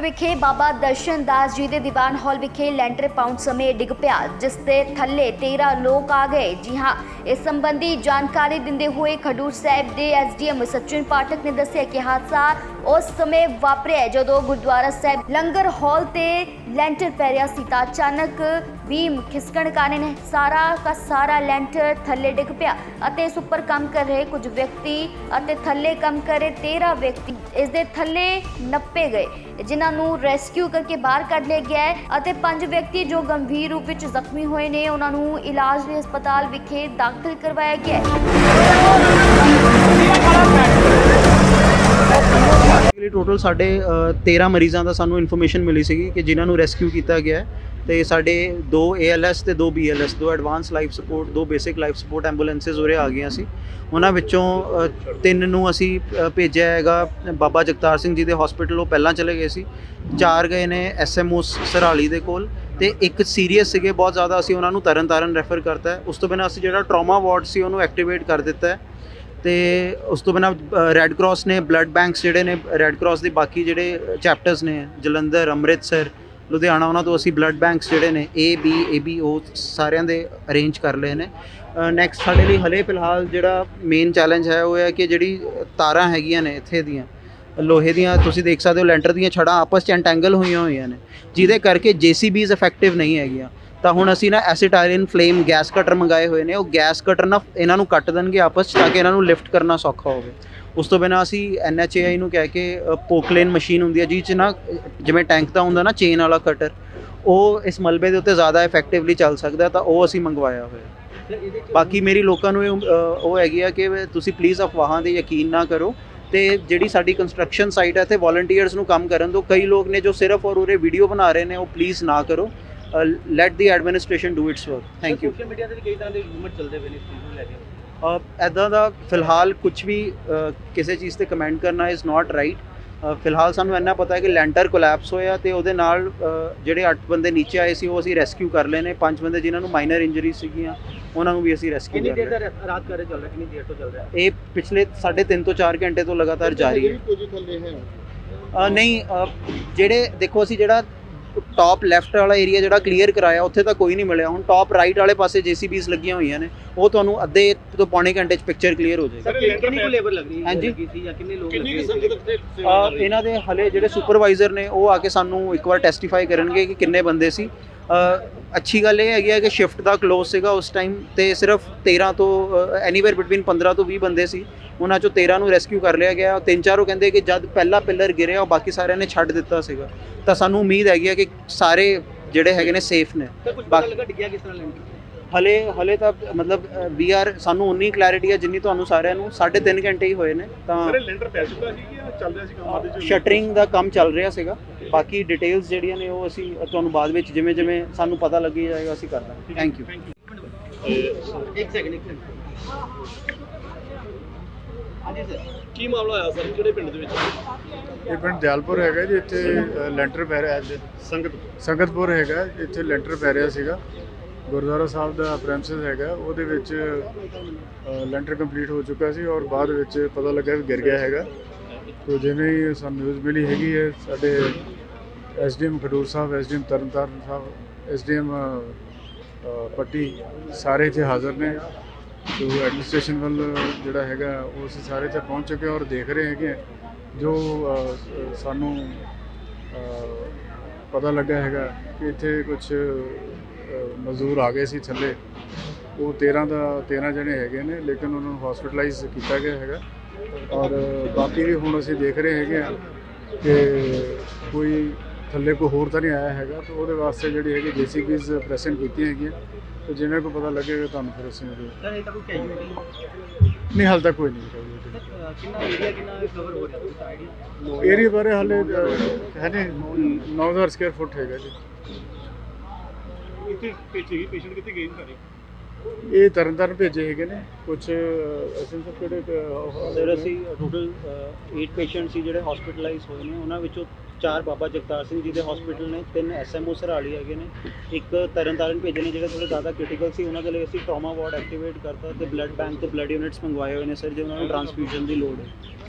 ਵਿਖੇ ਬਾਬਾ ਦਰਸ਼ਨ ਦਾਸ ਜੀ ਦੇ ਦੀਵਾਨ ਹਾਲ ਵਿਖੇ ਲੈਂਟਰ ਪਾਉਣ ਸਮੇਂ ਡਿੱਗ ਪਿਆ, ਜਿਸ ਦੇ ਥੱਲੇ 13 ਲੋਕ ਆ ਗਏ। ਜੀ ਹਾਂ, ਇਸ ਸੰਬੰਧੀ ਜਾਣਕਾਰੀ ਦਿੰਦੇ ਹੋਏ ਖਡੂਰ ਸਾਹਿਬ ਦੇ ਐਸਡੀਐਮ ਸਚਿਨ ਪਾਠਕ ਨੇ ਦੱਸਿਆ ਕਿ ਹਾਦਸਾ ਉਸ ਸਮੇਂ ਵਾਪਰਿਆ ਜਦੋਂ ਗੁਰਦੁਆਰਾ ਸਾਹਿਬ ਲੰਗਰ ਹਾਲ ਤੇ ਲੈਂਟਰ ਪੈ ਰਿਹਾ ਸੀ ਤਾਂ ਅਚਾਨਕ ਬੀਮ ਖਿਸਕਣ ਕਾਰਨ ਸਾਰਾ ਦਾ ਸਾਰਾ ਲੈਂਟਰ ਥੱਲੇ ਡਿੱਗ ਪਿਆ ਅਤੇ ਇਸ ਉੱਪਰ ਕੰਮ ਕਰ ਰਹੇ ਕੁਝ ਵਿਅਕਤੀ ਅਤੇ ਥੱਲੇ ਕੰਮ ਕਰ ਰਹੇ 13 ਵਿਅਕਤੀ ਇਸ ਦੇ ਥੱਲੇ ਨੱਪੇ ਗਏ। ਜਿਨ੍ਹਾਂ ਨੂੰ ਰੈਸਕਿਊ ਕਰਕੇ ਬਾਹਰ ਕੱਢ ਲਿਆ ਗਿਆ ਹੈ ਅਤੇ ਪੰਜ ਵਿਅਕਤੀ ਜੋ ਗੰਭੀਰ ਰੂਪ ਵਿੱਚ ਜ਼ਖਮੀ ਹੋਏ ਨੇ, ਉਹਨਾਂ ਨੂੰ ਇਲਾਜ ਲਈ ਹਸਪਤਾਲ ਵਿਖੇ ਦਾਖਲ ਕਰਵਾਇਆ ਗਿਆ ਹੈ। ਬੇਸਿਕਲੀ ਟੋਟਲ ਸਾਡੇ ਅ, 13 ਮਰੀਜ਼ਾਂ ਦਾ ਸਾਨੂੰ ਇਨਫੋਰਮੇਸ਼ਨ ਮਿਲੀ ਸੀਗੀ ਕਿ ਜਿਨ੍ਹਾਂ ਨੂੰ ਰੈਸਕਿਊ ਕੀਤਾ ਗਿਆ ਹੈ। ਤੇ ਸਾਡੇ ਦੋ ALS ਤੇ ਦੋ BLS ਦੋ ਐਡਵਾਂਸ ਲਾਈਫ ਸਪੋਰਟ ਦੋ ਬੇਸਿਕ ਲਾਈਫ ਸਪੋਰਟ ਐਂਬੂਲੈਂਸਸ ਉਰੇ ਆ ਗਈਆਂ ਸੀ। ਉਹਨਾਂ ਵਿੱਚੋਂ ਤਿੰਨ ਨੂੰ ਅਸੀਂ ਭੇਜਿਆ ਹੈਗਾ ਬਾਬਾ ਜਗਤਾਰ ਸਿੰਘ ਜੀ ਦੇ ਹਸਪੀਟਲ ਉਹ ਪਹਿਲਾਂ ਚਲੇ ਗਏ ਸੀ। ਚਾਰ ਗਏ ਨੇ ਐਸਐਮਓ ਸਰਾਲੀ ਦੇ ਕੋਲ ਤੇ ਇੱਕ ਸੀਰੀਅਸ ਸੀਗੇ ਬਹੁਤ ਜ਼ਿਆਦਾ ਅਸੀਂ ਉਹਨਾਂ ਨੂੰ ਤਰਨਤਾਰਨ ਰੈਫਰ ਕਰਤਾ ਉਸ ਤੋਂ ਬਿਨਾਂ ਅਸੀਂ ਜਿਹੜਾ ਟਰਾਮਾ ਵਾਰਡ ਸੀ ਉਹਨੂੰ ਐਕਟੀਵੇਟ ਕਰ ਦਿੱਤਾ ਹੈ। ਤੇ ਉਸ ਤੋਂ ਬਿਨਾਂ ਰੈੱਡ ਕਰਾਸ ਨੇ ਬਲੱਡ ਬੈਂਕਸ ਜਿਹੜੇ ਨੇ ਰੈੱਡ ਕਰਾਸ ਦੇ ਬਾਕੀ ਜਿਹੜੇ ਚੈਪਟਰਸ ਨੇ, ਜਲੰਧਰ, ਅੰਮ੍ਰਿਤਸਰ, ਲੁਧਿਆਣਾ, ਉਹਨਾਂ ਤੋਂ ਅਸੀਂ ਬਲੱਡ ਬੈਂਕਸ ਜਿਹੜੇ ਨੇ, A, B A, B, O ਸਾਰਿਆਂ ਦੇ ਅਰੇਂਜ ਕਰ ਲਏ ਨੇ। ਨੈਕਸਟ ਸਾਡੇ ਲਈ ਹਲੇ ਫਿਲਹਾਲ ਜਿਹੜਾ ਮੇਨ ਚੈਲੰਜ ਹੈ, ਉਹ ਹੈ ਕਿ ਜਿਹੜੀ ਤਾਰਾਂ ਹੈਗੀਆਂ ਨੇ ਇੱਥੇ ਦੀਆਂ, ਲੋਹੇ ਦੀਆਂ, ਤੁਸੀਂ ਦੇਖ ਸਕਦੇ ਹੋ ਲੈਂਟਰ ਦੀਆਂ ਛੜਾਂ ਆਪਸ ਚ ਐਂਟੈਂਗਲ ਹੋਈਆਂ ਹੋਈਆਂ ਨੇ, ਜਿਹਦੇ ਕਰਕੇ JCBs ਇਫੈਕਟਿਵ ਨਹੀਂ ਹੈਗੀਆਂ। ਤਾਂ ਹੁਣ ਅਸੀਂ ਨਾ ਐਸਿਡ ਫਲੇਮ ਗੈਸ ਕਟਰ ਮੰਗਾਏ ਹੋਏ ਨੇ ਉਹ ਗੈਸ ਕਟਰ ਨਾ ਇਹਨਾਂ ਨੂੰ ਕੱਟ ਦੇਣਗੇ ਆਪਸ 'ਚ ਤਾਂ ਕਿ ਇਹਨਾਂ ਨੂੰ ਲਿਫਟ ਕਰਨਾ ਸੌਖਾ ਹੋਵੇ। ਉਸ ਤੋਂ ਬਿਨਾਂ ਅਸੀਂ NHAI ਨੂੰ ਕਹਿ ਕੇ ਪੋਕਲੇਨ ਮਸ਼ੀਨ ਹੁੰਦੀ ਹੈ ਜਿਹਦੇ 'ਚ ਨਾ ਜਿਵੇਂ ਟੈਂਕ ਦਾ ਹੁੰਦਾ ਨਾ ਚੇਨ ਵਾਲਾ ਕਟਰ ਉਹ ਇਸ ਮਲਬੇ ਦੇ ਉੱਤੇ ਜ਼ਿਆਦਾ ਇਫੈਕਟਿਵਲੀ ਚੱਲ ਸਕਦਾ ਤਾਂ ਉਹ ਅਸੀਂ ਮੰਗਵਾਇਆ ਹੋਇਆ। ਬਾਕੀ ਮੇਰੀ ਲੋਕਾਂ ਨੂੰ ਇਹ, ਅ, ਉਹ ਹੈਗੀ ਆ ਕਿ ਤੁਸੀਂ ਪਲੀਜ਼ ਅਫਵਾਹਾਂ ਤੇ ਯਕੀਨ ਨਾ ਕਰੋ ਤੇ ਜਿਹੜੀ ਸਾਡੀ ਕੰਸਟਰਕਸ਼ਨ ਸਾਈਟ ਹੈ ਇੱਥੇ ਵੋਲੰਟੀਅਰਸ ਨੂੰ ਕੰਮ ਕਰਨ ਦਿਓ ਕਈ ਲੋਕ ਨੇ ਜੋ ਸਿਰਫ ਔਰ ਉਰੇ ਵੀਡੀਓ ਬਣਾ ਰਹੇ ਨੇ ਉਹ ਪਲੀਜ਼ ਨਾ ਕਰੋ। Let the administration do its work thank you social media ਤੇ ਵੀ ਕਈ ਤਰ੍ਹਾਂ ਦੇ ਰੂਮਰ ਚੱਲਦੇ ਪਏ ਨੇ ਇਸ ਚੀਜ਼ ਨੂੰ ਲੈ ਕੇ। ਐਦਾਂ ਦਾ ਫਿਲਹਾਲ ਕੁਝ ਵੀ ਕਿਸੇ ਚੀਜ਼ ਤੇ ਕਮੈਂਟ ਕਰਨਾ ਇਜ਼ ਨਾਟ ਰਾਈਟ ਫਿਲਹਾਲ ਸਾਨੂੰ ਇੰਨਾ ਪਤਾ ਹੈ ਕਿ ਲੈਂਟਰ ਕੋਲੈਪਸ ਹੋਇਆ ਤੇ ਉਹਦੇ ਨਾਲ ਜਿਹੜੇ 8 ਬੰਦੇ ਨੀਚੇ ਆਏ ਸੀ ਉਹ ਅਸੀਂ ਰੈਸਕਿਊ ਕਰ ਲਏ ਨੇ। ਪੰਜ ਬੰਦੇ ਜਿਨ੍ਹਾਂ ਨੂੰ ਮਾਈਨਰ ਇੰਜਰੀ ਸੀਗੀਆਂ ਉਹਨਾਂ ਨੂੰ ਵੀ ਅਸੀਂ ਰੈਸਕਿਊ ਕਿੰਨੀ ਕਰ ਲਿਆ। ਦਾ ਰਾਤ ਕਾਰੇ ਚੱਲ ਰਿਹਾ ਕਿੰਨੀ ਦੇਰ ਤੋਂ ਚੱਲ ਰਿਹਾ? ਇਹ ਪਿਛਲੇ 3.5 ਤੋਂ 4 ਘੰਟੇ ਤੋਂ ਲਗਾਤਾਰ ਜਾਰੀ ਹੈ। ਕੁਝ ਥੱਲੇ ਹੈ ਅ, ਨਹੀਂ ਜਿਹੜੇ ਦੇਖੋ ਅਸੀਂ ਜਿਹੜਾ ਟਾਪ ਲੈਫਟ ਵਾਲਾ ਏਰੀਆ ਜਿਹੜਾ ਕਲੀਅਰ ਕਰਾਇਆ ਉੱਥੇ ਤਾਂ ਕੋਈ ਨਹੀਂ ਮਿਲਿਆ। ਹੁਣ ਟਾਪ ਰਾਈਟ ਵਾਲੇ ਪਾਸੇ ਜੀਸੀਬੀਸ ਲੱਗੀਆਂ ਹੋਈਆਂ ਨੇ ਉਹ ਤੁਹਾਨੂੰ ਅੱਧੇ ਤੋਂ ਪੌਣੇ ਘੰਟੇ 'ਚ ਪਿਕਚਰ ਕਲੀਅਰ ਹੋ ਜਾਏਗੀ। ਸਰ ਕਿੰਨੀ ਕੁ ਲੇਬਰ ਲੱਗ ਰਹੀ ਹੈ? ਹਾਂਜੀ। ਲੱਗੀ ਸੀ ਜਾਂ ਕਿੰਨੇ ਲੋਕ ਕਿੰਨੀ ਸੰਗਤ ਇਹਨਾਂ ਦੇ ਹਲੇ ਜਿਹੜੇ ਸੁਪਰਵਾਈਜ਼ਰ ਨੇ ਉਹ ਆ ਕੇ ਸਾਨੂੰ ਇੱਕ ਵਾਰ ਟੈਸਟੀਫਾਈ ਕਰਨਗੇ ਕਿ ਕਿੰਨੇ ਬੰਦੇ ਸੀ। ਅੱਛੀ ਗੱਲ ਇਹ ਹੈਗੀ ਹੈ ਕਿ ਸ਼ਿਫਟ ਦਾ ক্লোਜ਼ ਸੀਗਾ ਉਸ ਟਾਈਮ ਤੇ ਸਿਰਫ 13 ਤੋਂ ਐਨੀਵੇਅਰ ਬਿਟਵੀਨ 15 ਤੋਂ 20 ਬੰਦੇ ਸੀ। ਉਹਨਾਂ ਚੋਂ 13 ਨੂੰ ਰੈਸਕਿਊ ਕਰ ਲਿਆ ਗਿਆ। ਤਿੰਨ ਚਾਰ ਉਹ ਕਹਿੰਦੇ ਕਿ ਜਦ ਪਹਿਲਾ ਪਿਲਰ ਗਿਰਿਆ ਉਹ ਬਾਕੀ ਸਾਰਿਆਂ ਨੇ ਛੱਡ ਦਿੱਤਾ ਸੀਗਾ। ਤਾਂ ਸਾਨੂੰ ਉਮੀਦ ਹੈਗੀ ਹੈ ਕਿ ਸਾਰੇ ਜਿਹੜੇ ਹੈਗੇ ਨੇ ਸੇਫ ਨੇ। ਬਾਕੀ- ਲੱਗਾ ਡਿੱਗਿਆ ਕਿਸ ਤਰ੍ਹਾਂ ਲੈਂਟਰ ਹਲੇ ਹਲੇ ਤਾਂ ਮਤਲਬ ਵੀ ਆਰ ਸਾਨੂੰ ਉਨੀ ਕਲੈਰਿਟੀ ਹੈ ਜਿੰਨੀ ਤੁਹਾਨੂੰ ਸਾਰਿਆਂ ਨੂੰ। 3.5 ਘੰਟੇ ਹੀ ਹੋਏ ਨੇ ਤਾਂ ਸਰ ਲੈਂਟਰ ਪੈ ਚੁੱਕਾ ਸੀ ਜਾਂ ਚੱਲ ਰਿਹਾ ਸੀ ਕੰਮ? ਆਦੇ ਚ ਸ਼ਟਰਿੰਗ ਦਾ ਕੰਮ ਚੱਲ ਰਿਹਾ ਸੀਗਾ। ਬਾਕੀ ਡਿਟੇਲਸ ਜਿਹੜੀਆਂ ਨੇ ਉਹ ਅਸੀਂ ਤੁਹਾਨੂੰ ਬਾਅਦ ਵਿੱਚ ਜਿਵੇਂ ਜਿਵੇਂ ਸਾਨੂੰ ਪਤਾ ਲੱਗੀ ਜਾਏਗਾ ਅਸੀਂ ਕਰ ਦਾਂਗੇ। ਥੈਂਕ ਯੂ ਇੱਕ ਸੈਕਿੰਡ ਇੱਕ ਸੈਕਿੰਡ ਹਾਂਜੀ ਸਰ ਕੀ ਮਾਮਲਾ ਹੋਇਆ ਸਰ ਕਿਹੜੇ ਪਿੰਡ ਦੇ ਵਿੱਚ? ਇਹ ਪਿੰਡ ਦਿਆਲਪੁਰ ਹੈਗਾ ਜੀ ਇੱਥੇ ਲੈਂਟਰ ਪੈ ਰਿਹਾ ਸੰਗਤ ਸੰਗਤਪੁਰ ਹੈਗਾ ਇੱਥੇ ਲੈਂਟਰ ਪੈ ਰਿਹਾ ਸੀਗਾ। ਗੁਰਦੁਆਰਾ ਸਾਹਿਬ ਦਾ ਪ੍ਰੈਮਿਸਿਸ ਹੈਗਾ ਉਹਦੇ ਵਿੱਚ ਲੈਂਟਰ ਕੰਪਲੀਟ ਹੋ ਚੁੱਕਾ ਸੀ ਔਰ ਬਾਅਦ ਵਿੱਚ ਪਤਾ ਲੱਗਾ ਵੀ ਗਿਰ ਗਿਆ ਹੈਗਾ। ਤੋ ਜਿਵੇਂ ਹੀ ਸਾਨੂੰ ਨਿਊਜ਼ ਮਿਲੀ ਹੈਗੀ ਹੈ ਸਾਡੇ SDM Khadoor Sahib, SDM Tarn Taran Sahib, SDM Patti ਸਾਰੇ ਇੱਥੇ ਹਾਜ਼ਰ ਨੇ। ਤੋ ਐਡਮਿਨਿਸਟ੍ਰੇਸ਼ਨ ਵੱਲ ਜਿਹੜਾ ਹੈਗਾ, ਉਹ ਅਸੀਂ ਸਾਰੇ ਇੱਥੇ ਪਹੁੰਚ ਚੁੱਕੇ ਔਰ ਦੇਖ ਰਹੇ ਹੈਗੇ ਹਾਂ। ਜੋ ਸਾਨੂੰ ਪਤਾ ਲੱਗਾ ਹੈਗਾ ਕਿ ਇੱਥੇ ਕੁਝ ਮਜ਼ਦੂਰ ਆ ਗਏ ਸੀ ਥੱਲੇ। ਉਹ 13 ਦਾ 13 ਜਣੇ ਹੈਗੇ ਨੇ, ਲੇਕਿਨ ਉਹਨਾਂ ਨੂੰ ਹਸਪੀਟਲਾਈਜ਼ ਕੀਤਾ ਗਿਆ ਹੈਗਾ। ਔਰ ਬਾਕੀ ਵੀ ਹੁਣ ਅਸੀਂ ਦੇਖ ਰਹੇ ਹੈਗੇ ਆ ਕਿ ਕੋਈ ਥੱਲੇ ਕੋਈ ਹੋਰ ਤਾਂ ਨਹੀਂ ਆਇਆ ਹੈਗਾ ਤਾਂ ਉਹਦੇ ਵਾਸਤੇ ਜਿਹੜੀ ਹੈਗੀ ਜੀਸੀਬੀਜ਼ ਪ੍ਰੈਸੈਂਟ ਕੀਤੀਆਂ ਹੈਗੀਆਂ। ਤੇ ਜਿਵੇਂ ਕੋਈ ਪਤਾ ਲੱਗੇਗਾ ਤੁਹਾਨੂੰ ਫਿਰ ਅਸੀਂ ਉਹਦੇ ਸਰ ਇਹ ਤਾਂ ਕੋਈ ਕੈਜੂਅਲਟੀ ਨਹੀਂ ਹਾਲ ਤੱਕ ਕੋਈ ਨਹੀਂ ਹੈਗਾ ਕਿੰਨਾ ਏਰੀਆ ਕਿੰਨਾ ਕਵਰ ਹੋ ਰਿਹਾ ਕੁਝ ਆਈਡੀਆ ਏਰੀਆ ਬਾਰੇ ਹਾਲੇ ਹੈ ਨਹੀਂ 9000 ਸਕੁਅਰ ਫੁੱਟ ਹੈਗਾ ਜੀ। ਕਿੱਥੇ ਭੇਜੀ ਗਈ ਪੇਸ਼ੈਂਟ ਕਿੱਥੇ ਗਏ ਨੇ ਸਾਰੇ? ਇਹ ਤਰਨਤਾਰਨ ਭੇਜੇ ਹੈਗੇ ਨੇ। ਕੁਝ ਅਸਲ ਵਿੱਚ ਕਿਹੜੇ ਸਰ ਅਸੀਂ ਟੋਟਲ 8 ਪੇਸ਼ੈਂਟ ਸੀ ਜਿਹੜੇ ਹਸਪੀਟਲਾਈਜ਼ ਹੋਏ ਨੇ ਉਹਨਾਂ ਵਿੱਚੋਂ ਚਾਰ ਬਾਬਾ ਜਗਤਾਰ ਸਿੰਘ ਜੀ ਦੇ ਹਸਪੀਟਲ ਨੇ, ਤਿੰਨ ਐਸਐਮਓ ਸਰਾਲੀ ਹੈਗੇ ਨੇ, ਇੱਕ ਤਰਨਤਾਰਨ ਭੇਜੇ ਨੇ, ਜਿਹੜੇ ਥੋੜੇ ਜ਼ਿਆਦਾ ਕ੍ਰਿਟੀਕਲ ਸੀ, ਉਹਨਾਂ ਦੇ ਲਈ ਅਸੀਂ ਟਰਾਮਾ ਵਾਰਡ ਐਕਟੀਵੇਟ ਕਰਤਾ ਤੇ ਬਲੱਡ ਬੈਂਕ ਤੋਂ ਬਲੱਡ ਯੂਨਿਟਸ ਮੰਗਵਾਏ ਹੋਏ ਨੇ, ਸਰ, ਜੇ ਉਹਨਾਂ ਨੂੰ ਟ੍ਰਾਂਸਫਿਊਜ਼ਨ ਦੀ ਲੋੜ ਹੈ।